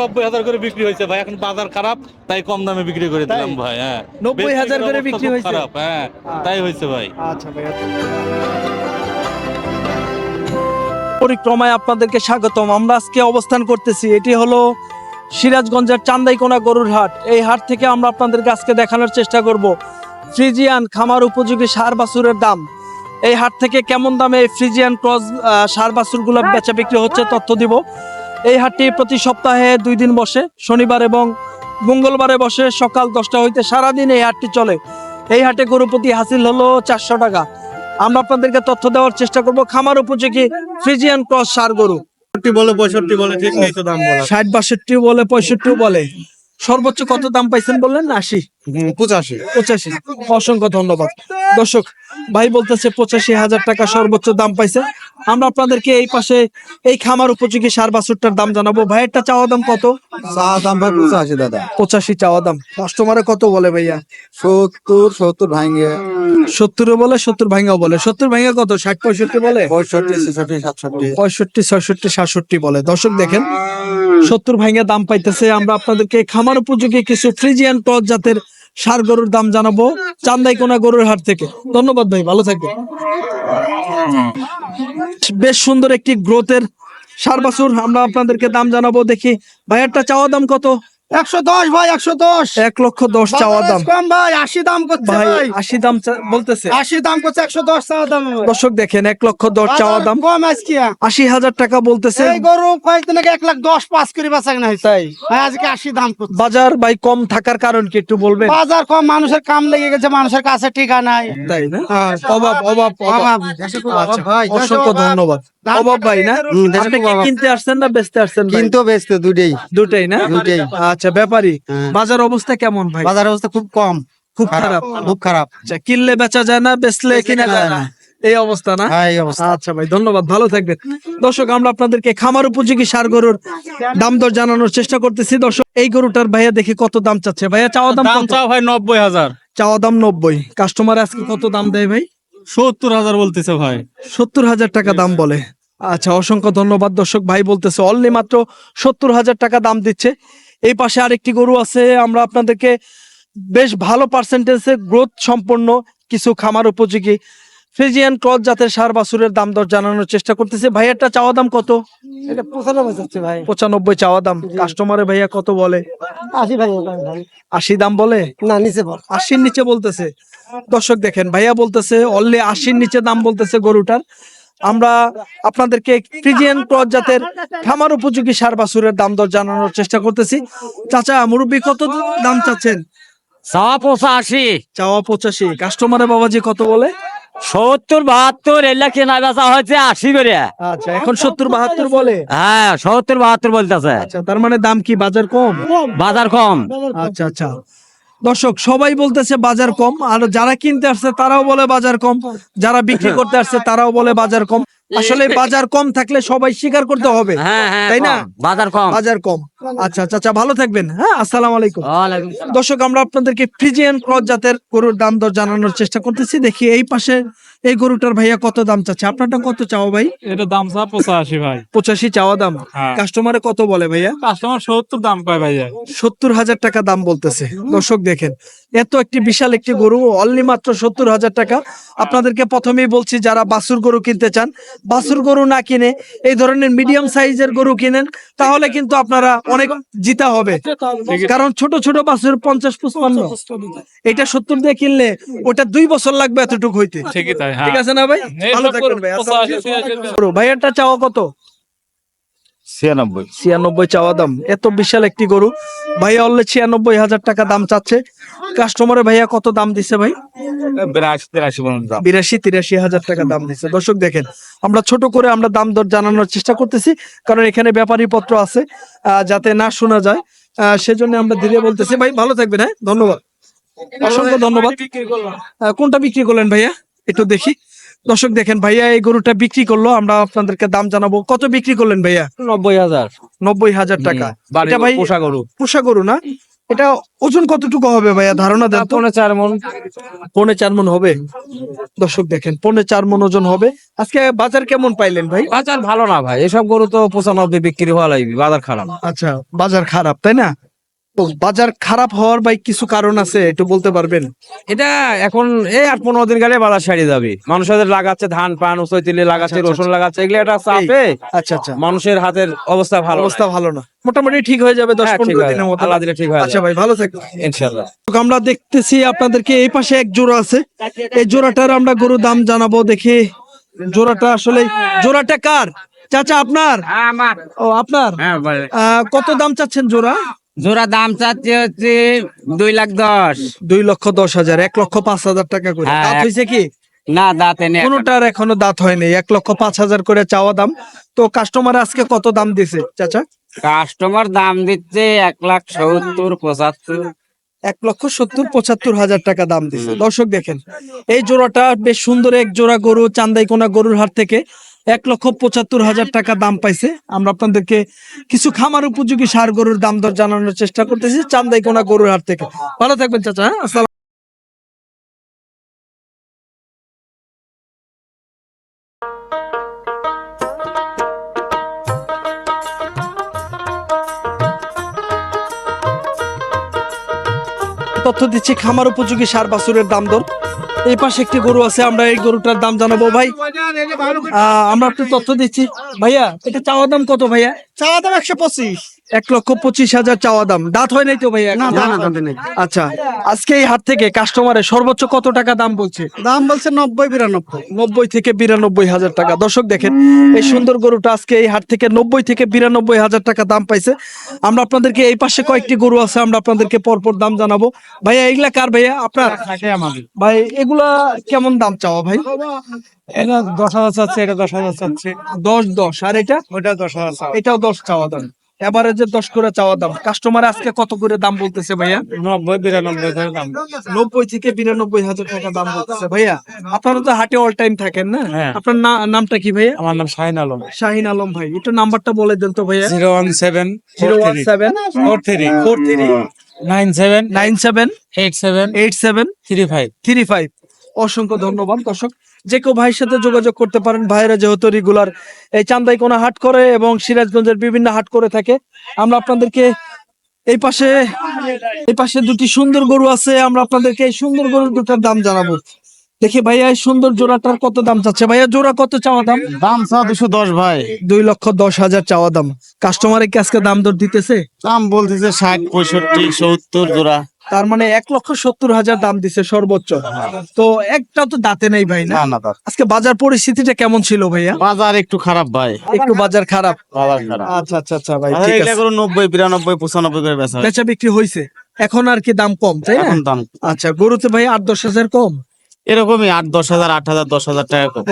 নব্বই হাজার করে বিক্রি হয়েছে ভাই এখন বাজার খারাপ তাই কম দামে বিক্রি করে দিলাম ভাই হ্যাঁ। 90,000 করে বিক্রি হয়েছে? খারাপ হ্যাঁ তাই হয়েছে ভাই। আচ্ছা ভাইয়া পরিক্রমায় আপনাদেরকে স্বাগতম। আমরা আজকে অবস্থান করতেছি এটি হলো সিরাজগঞ্জের চান্দাইকোনা গরুর হাট। এই হাট থেকে আমরা আপনাদেরকে আজকে দেখানোর চেষ্টা করব। ফ্রিজিয়ান খামার উপযোগী সার বাছুরের দাম। এই হাট থেকে কেমন দামে ফ্রিজিয়ান ক্রস সার বাছুরগুলো বেচা বিক্রি হচ্ছে তথ্য দিব। এই হাটটি প্রতি সপ্তাহে দুই দিন বসে শনিবার এবং মঙ্গলবারে বসে সকাল দশটা হইতে সারাদিন এই হাটটি চলে। এই হাটে গরু প্রতি হাসিল হলো চারশো টাকা। আমরা আপনাদেরকে তথ্য দেওয়ার চেষ্টা করব খামার উপযোগী ফ্রিজিয়ান ক্রস সার গরু। পঁয়ষট্টি বলে পঁয়ষট্টি বলে ঠিক নেই তো দাম বলা ষাট বাষট্টি বলে পঁয়ষট্টি বলে। সর্বোচ্চ কত দাম পাইছেন বললেন? আশি। পঁচাশি। পঁচাশি। অসংখ্য ধন্যবাদ। দর্শক ভাই বলতেছে পঁচাশি হাজার টাকা সর্বোচ্চ দাম পাইছে। আমরা আপনাদেরকে এই পাশে এই খামার উপযোগী সার বাছুরটার দাম জানাব। ভাইয়েরটা চাওয়া দাম কত? চা দাম ভাই পঁচাশি দাদা। পঁচাশি চাওয়া দাম। কাস্টমারে কত বলে ভাইয়া? সত্তর সত্তর ভাঙে। সত্তরও বলে সত্তর ভাঙ্গাও বলে। সত্তর ভাঙ্গা কত? ষাট পঁয়ষট্টি বলে? পঁয়ষট্টি ছেষট্টি সাতষট্টি। পঁয়ষট্টি ছয়ষট্টি সাতষট্টি বলে। দর্শক দেখেন সত্তর ভাঙ্গা দাম পাইতেছে। আমরা আপনাদেরকে খামার উপযোগী কিছু ফ্রিজিয়ান ক্রস জাতের সার গরুর দাম জানাব চান্দাই কোনা গরুর হাট থেকে। ধন্যবাদ ভাই, ভালো থাকবেন। বেশ সুন্দর একটি গ্রোথের সার বাছুর আমরা আপনাদেরকে দাম জানাব দেখি। ভাইয়ারটা চাওয়া দাম কত? একশো দশ ভাই একশো দশ। এক লক্ষ দশ চাওয়া দাম। কম ভাই আশি দাম করছে ভাই ভাই। আশি দাম বলতেছে। আশি দাম করছে একশো দশ চাওয়া দাম দর্শক দেখেন এক লক্ষ দশ চাওয়া দাম। কম আজকে। আশি হাজার টাকা বলতেছে। এই গরু কয়েকদিন আগে এক লাখ দশ করে বেচা হয়েছে। তাই। ভাই আজকে আশি দাম করছে। বাজার ভাই কম থাকার কারণ কি একটু বলবেন? বাজার কম মানুষের কাম লেগে গেছে মানুষের কাছে টিকা নাই। তাই না? অভাব অভাব অভাব। অভাব। আচ্ছা, ভাই, অসংখ্য ধন্যবাদ। দাম ভাই না? আপনি কি কিনতে আসছেন না বেচতে আসছেন ভাই? কিন্তু বেচতে দুটেই। দুটাই না? দুটেই। আচ্ছা ব্যাপারী হ্যাঁ। বাজার অবস্থা কেমন ভাই? বাজার অবস্থা খুব কম। খুব খারাপ খুব খারাপ। আচ্ছা কিনলে বেচা যায় না বেচলে কিনা যায় না। এই অবস্থা না? হ্যাঁ এই অবস্থা। আচ্ছা ভাই ধন্যবাদ ভালো থাকবেন। দর্শক আমরা আপনাদেরকে খামার উপযোগী সার গরুর দাম দর জানানোর চেষ্টা করতেছি। দর্শক এই গরুটার ভাইয়া দেখি কত দাম চাচ্ছে। ভাইয়া চাওয়া দাম দাম কত? চাও ভাই নব্বই হাজার। চাওয়া দাম নব্বই। কাস্টমার আজকে কত দাম দেয় ভাই? সত্তর হাজার বলতেছে ভাই। সত্তর হাজার টাকা দাম বলে। আচ্ছা অসংখ্য ধন্যবাদ দর্শক। ভাই বলতেছে অনলি মাত্র সত্তর হাজার টাকা দাম দিচ্ছে। এই পাশে আরেকটি গরু আছে আমরা আপনাদেরকে বেশ ভালো পার্সেন্টেজে গ্রোথ সম্পন্ন কিছু খামার উপযোগী ফ্রিজিয়ান ক্রস জাতের সার বাছুরের দাম দর জানানোর চেষ্টা করতেছে। ভাইয়ারটা চাওয়া দাম কত? এটা পঁচানব্বই যাচ্ছে ভাই। পঁচানব্বই চাওয়া দাম। কাস্টমারে ভাইয়া কত বলে? আশি ভাই আশি দাম বলে? না নিচে বল। আশির নিচে বলতেছে। দর্শক দেখেন ভাইয়া বলতেছে অনলি আশির নিচে দাম বলতেছে গরুটার। আমরা আপনাদেরকে ফ্রিজিয়ান ক্রস জাতের খামার উপযোগী সার বাছুরের দাম দর জানানোর চেষ্টা করতেছি। চাচা মুরব্বী কত দাম চাচ্ছেন? চাওয়া পঁচাশি। চাওয়া পঁচাশি। কাস্টমারে বাবাজি কত বলে? সত্তর বাহাত্তর এলা কেনা বেচা হয়েছে আশি করে। আচ্ছা এখন সত্তর বাহাত্তর বলে? হ্যাঁ সত্তর বাহাত্তর বলতেছে। আচ্ছা তার মানে দাম কি বাজার কম? বাজার কম। আচ্ছা আচ্ছা। দর্শক সবাই বলতেছে বাজার কম আর যারা কিনতে আসছে তারাও বলে বাজার কম যারা বিক্রি করতে আসছে তারাও বলে বাজার কম। আসলে বাজার কম থাকলে সবাই স্বীকার করতে হবে হ্যাঁ হ্যাঁ তাই না? বাজার কম। বাজার কম। আচ্ছা আচ্ছা আচ্ছা ভালো থাকবেন হ্যাঁ আসসালাম আলাইকুম। দর্শক আমরা আপনাদেরকে ফ্রিজিয়ান ক্রস জাতের গরুর দাম দর জানানোর চেষ্টা করতেছি। দেখি এই পাশে এই গরুটার ভাইয়া কত দাম চাচ্ছে? আপনারটা কত চাও ভাই? এটা দাম চা পঁচাশি ভাই। পঁচাশি চাওয়া দাম। কাস্টমার কাস্টমারে কত বলে ভাইয়া? কাস্টমার সত্তর দাম পায় ভাইয়া। সত্তর হাজার টাকা দাম বলতেছে। দর্শক দেখেন এত একটি বিশাল একটি গরু অনলি মাত্র সত্তর হাজার টাকা। আপনাদেরকে প্রথমেই বলছি যারা বাছুর গরু কিনতে চান বাছুর গরু না কিনে এই ধরনের মিডিয়াম সাইজের গরু কিনেন তাহলে কিন্তু আপনারা অনেক জিতা হবে। কারণ ছোট ছোট বাছুর পঞ্চাশ পঁচপান্ন। এটা সত্তর দিয়ে কিনলে ওটা দুই বছর লাগবে এতটুকু হইতে। হ্যাঁ। ঠিক আছে না ভাই? ভালো থাকবেন ভাই। ভাইয়ারটা চাওয়া কত? ছিয়ানব্বই। ছিয়ানব্বই চাওয়া দাম। এত বিশাল একটি গরু। ভাইয়া অল্লে ছিয়ানব্বই হাজার টাকা দাম চাচ্ছে। কাস্টমারে ভাইয়া কত দাম দিছে ভাই? বিরাশি তিরাশি হাজার টাকা দাম দিচ্ছে দর্শক দেখেন আমরা ছোট করে আমরা দাম দর জানানোর চেষ্টা করতেছি কারণ এখানে ব্যাপারী পত্র আছে আহ, যাতে না শোনা যায়। আহ, সেজন্য আমরা ধীরে বলতেছি। ভাই ভালো থাকবেন হ্যাঁ? ধন্যবাদ। অসংখ্য ধন্যবাদ। আহ, কোনটা বিক্রি করলেন ভাইয়া? একটু দেখি। দর্শক দেখেন ভাইয়া এই গরুটা বিক্রি করল। আমরা আপনাদেরকে দাম জানাব। কত বিক্রি করলেন ভাইয়া? নব্বই হাজার। নব্বই হাজার টাকা। এটা ভাই পোষা গরু। পোষা গরু না? এটা ওজন কতটুকু হবে ভাইয়া? ধারণা দেন পৌনে চার মন। পৌনে চার মন হবে? দর্শক দেখেন পৌনে চার মন ওজন হবে। আজকে বাজার কেমন পাইলেন ভাই? বাজার ভালো না ভাই। এসব গরু তো পঁচানব্বই বিক্রি হওয়া লাগবে বাজার খারাপ। আচ্ছা বাজার খারাপ তাই না? বাজার খারাপ হওয়ার ভাই কিছু কারণ আছে একটু বলতে পারবেন? এটা এখন এই আট পনেরো দিন গেলে বাজার সারিয়ে যাবে। মানুষের লাগাচ্ছে ধান পান উচৈ তিলে লাগাচ্ছে আচ্ছা, রসুন লাগাচ্ছে এগুলো একটা চাপে আচ্ছা আচ্ছা। মানুষের হাতের অবস্থা ভালো অবস্থা ভালো না। মোটামুটি ঠিক হয়ে যাবে দশ হ্যাঁ, ঠিক পনেরো হয়ে দিনের যাবে। মধ্যে আল্লাহ দিলে ঠিক হয়ে আচ্ছা ভাই ভালো থাকবেন ইনশাল্লাহ আমরা দেখতেছি আপনাদেরকে এই পাশে এক জোড়া আছে। এই জোড়াটার আমরা গরু দাম জানাব দেখি। জোড়াটা আসলে জোড়াটা কার? চাচা আপনার? ও আপনার? হ্যাঁ আহ, কত দাম চাচ্ছেন জোড়া? জোড়া দাম চাচ্ছে হচ্ছে দুই লাখ দশ। দুই লক্ষ দশ হাজার এক লক্ষ পাঁচ হাজার টাকা করে। হ্যাঁ, দাঁত হয়েছে কি? না দাঁতে নেই কোনোটার এখনও দাঁত হয়নি। এক লক্ষ পাঁচ হাজার করে চাওয়া দাম। তো কাস্টমার আজকে কত দাম দিছে চাচা? কাস্টমার দাম দিচ্ছে এক লাখ সত্তর পঁচাত্তর। এক লক্ষ সত্তর পঁচাত্তর হাজার টাকা দাম দিছে। দর্শক দেখেন এই জোড়াটা বেশ সুন্দর এক জোড়া গরু চান্দাইকোনা গরুর হাট থেকে। এক লক্ষ পঁচাত্তর হাজার টাকা দাম পাইছে। আমরা আপনাদেরকে কিছু খামার উপযোগী সার গরুর দাম দর জানানোর চেষ্টা করতেছি চান্দাইকোনা গরুর হাট থেকে। ভালো থাকবেন চাচা হ্যাঁ? আসসালাম। তথ্য দিচ্ছি খামার উপযোগী সার বাছুরের দাম দর। এই পাশে একটি গরু আছে আমরা এই গরুটার দাম জানাব ভাই। আহ, আমরা একটু তথ্য দিচ্ছি। ভাইয়া এটা চাওয়া দাম কত ভাইয়া? চাওয়া দাম একশো পঁচিশ। এক লক্ষ পঁচিশ হাজার চাওয়া দাম। দাঁত হয় নাই তো নাই। আচ্ছা আজকে এই হাট থেকে কাস্টমারের সর্বোচ্চ কত টাকা দাম বলছে? দাম বলছে নব্বই বিরানব্বই। নব্বই থেকে বিরানব্বই হাজার টাকা। দর্শক দেখেন এই সুন্দর গরুটা আজকে এই হাট থেকে নব্বই থেকে বিরানব্বই হাজার টাকা দাম পাইছে। আমরা আপনাদেরকে এই পাশে কয়েকটি গরু আছে আমরা আপনাদেরকে পরপর দাম জানাব। ভাইয়া এগুলা কার ভাইয়া আপনার? ভাই এগুলা কেমন দাম চাওয়া ভাই? এটা দশ হাজার চাচ্ছে এটা দশ হাজার চাচ্ছে। দশ দশ। আর এটা? ওইটা দশ হাজার এটাও দশ চাওয়া দাম। এবারে দশ করে চাওয়া দাম। কাস্টমার আজকে কত করে দাম বলতেছে ভাইয়া? নব্বই বিরানব্বই দাম। নব্বই থেকে বিরানব্বই হাজার টাকা দাম বলতেছে ভাইয়া। আপনারা তো হাটে অল টাইম থাকেন না? হ্যাঁ। আপনার নামটা কি ভাইয়া? আমার নাম শাহিন আলম। শাহিন আলম ভাই একটু নাম্বারটা বলে দেন তো ভাইয়া। Zero one seven zero one seven four three. Four three. Nine seven nine seven eight seven eight seven three five. Three five. অসংখ্য ধন্যবাদ দর্শক। যে কেউ ভাইয়ের সাথে যোগাযোগ করতে পারেন ভাইয়েরা যেহেতু রেগুলার এই চান্দাইকোনা হাট করে এবং সিরাজগঞ্জের বিভিন্ন হাট করে থাকে আমরা আপনাদেরকে এই পাশে এই পাশে দুটি সুন্দর গরু আছে আমরা আপনাদেরকে এই সুন্দর গরু দুটার দাম জানাব। দেখি ভাইয়া এই সুন্দর জোড়াটার কত দাম চাচ্ছে? ভাইয়া জোড়া কত চাওয়া দাম? দাম চা দুশো দশ ভাই। দুই লক্ষ দশ হাজার চাওয়া দাম। কাস্টমারে কি আজকে দাম দর দিতেছে? দাম বলতেছে ষাট পঁয়ষট্টি সত্তর জোড়া। তার মানে এক লক্ষ সত্তর হাজার দাম দিছে সর্বোচ্চ। তো একটা তো দাঁতে নেই ভাই না? না আজকে বাজার পরিস্থিতিটা কেমন ছিল ভাইয়া? বাজার একটু খারাপ ভাই। একটু বাজার খারাপ? আচ্ছা আচ্ছা আচ্ছা ভাই ঠিক আছে। নব্বই বিরানব্বই পঁচানব্বই করে বেচা। বিক্রি হয়েছে এখন আর কি দাম কম তাই না? দাম আচ্ছা গরুতে ভাই আট দশ হাজার কম? এরকমই আট দশ হাজার আট হাজার দশ হাজার টাকা কম।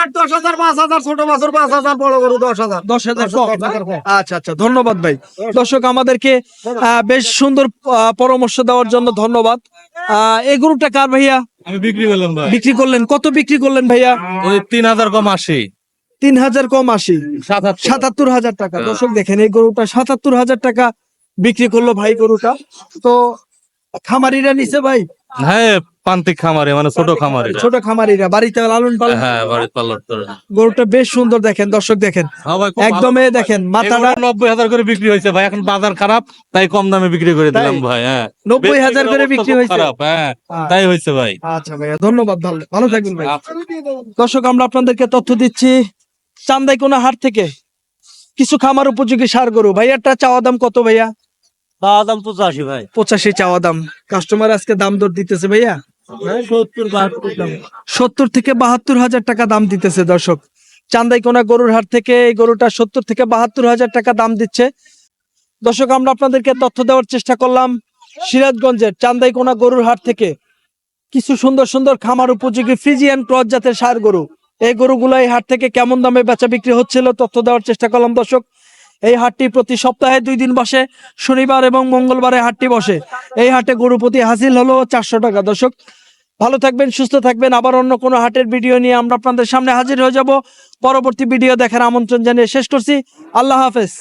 আট দশ হাজার পাঁচ হাজার ছোট বাছর পাঁচ হাজার বড় গরু দশ হাজার। দশ হাজার আচ্ছা আচ্ছা ধন্যবাদ ভাই। দর্শক আমাদেরকে আহ, বেশ সুন্দর আহ, পরামর্শ দেওয়ার জন্য ধন্যবাদ। আহ, এই গরুটা কার ভাইয়া? আমি বিক্রি করলাম ভাই। বিক্রি করলেন। কত বিক্রি করলেন ভাইয়া? ওই তিন হাজার কম আশি। তিন হাজার কম হাজার সাতাত্তর। হাজার টাকা। দর্শক দেখেন এই গরুটা সাতাত্তর হাজার টাকা বিক্রি করল ভাই গরুটা। তো খামারিরা নিছে ভাই। হ্যাঁ প্রান্তিক খামারে মানে ছোট খামারে। ছোট খামারিরা বাড়িতে লালন পালন হ্যাঁ বাড়ির পার্লার গরুটা বেশ সুন্দর দেখেন দর্শক দেখেন। একদমই দেখেন মাথাটা নব্বই হাজার করে বিক্রি হয়েছে ভাই এখন বাজার খারাপ তাই কম দামে বিক্রি করে দিলাম ভাই হ্যাঁ। নব্বই হাজার করে বিক্রি হয়েছে। খারাপ হ্যাঁ আচ্ছা। তাই হয়েছে ভাই। আচ্ছা ভাইয়া ধন্যবাদ ভালো ভালো থাকবেন ভাই। দর্শক আমরা আপনাদেরকে তথ্য দিচ্ছি চান্দাই চান্দাইকোনা হাট থেকে কিছু খামার উপযোগী সার গরু। ভাইয়ারটা চাওয়া দাম কত ভাইয়া? দাম পঁচাশি ভাই। পঁচাশি চাওয়া দাম। কাস্টমার আজকে দাম দর দিতেছে ভাইয়া? সত্তর থেকে বাহাত্তর হাজার টাকা দাম দিতেছে দর্শক। চান্দাইকোনা গরুর হাট থেকে এই গরুটা সত্তর থেকে বাহাত্তর হাজার টাকা দাম দিচ্ছে। দর্শক আমরা আপনাদেরকে তথ্য দেওয়ার চেষ্টা করলাম সিরাজগঞ্জের চান্দাইকোনা গরুর হাট থেকে। কিছু সুন্দর সুন্দর খামার উপযোগী ফ্রিজিয়ান ক্রস জাতের সার গরু। এই গরুগুলো এই হাট থেকে কেমন দামে বেচা বিক্রি হচ্ছিল তথ্য দেওয়ার চেষ্টা করলাম দর্শক। এই হাটটি প্রতি সপ্তাহে দুই দিন বসে, শনিবার এবং মঙ্গলবারে হাটটি বসে। এই হাটে গরু প্রতি হাসিল হলো চারশো টাকা। দর্শক, ভালো থাকবেন, সুস্থ থাকবেন। আবার অন্য কোনো হাটের ভিডিও নিয়ে আমরা আপনাদের সামনে হাজির হয়ে যাব। পরবর্তী ভিডিও দেখার আমন্ত্রণ জানিয়ে শেষ করছি। আল্লাহ হাফেজ।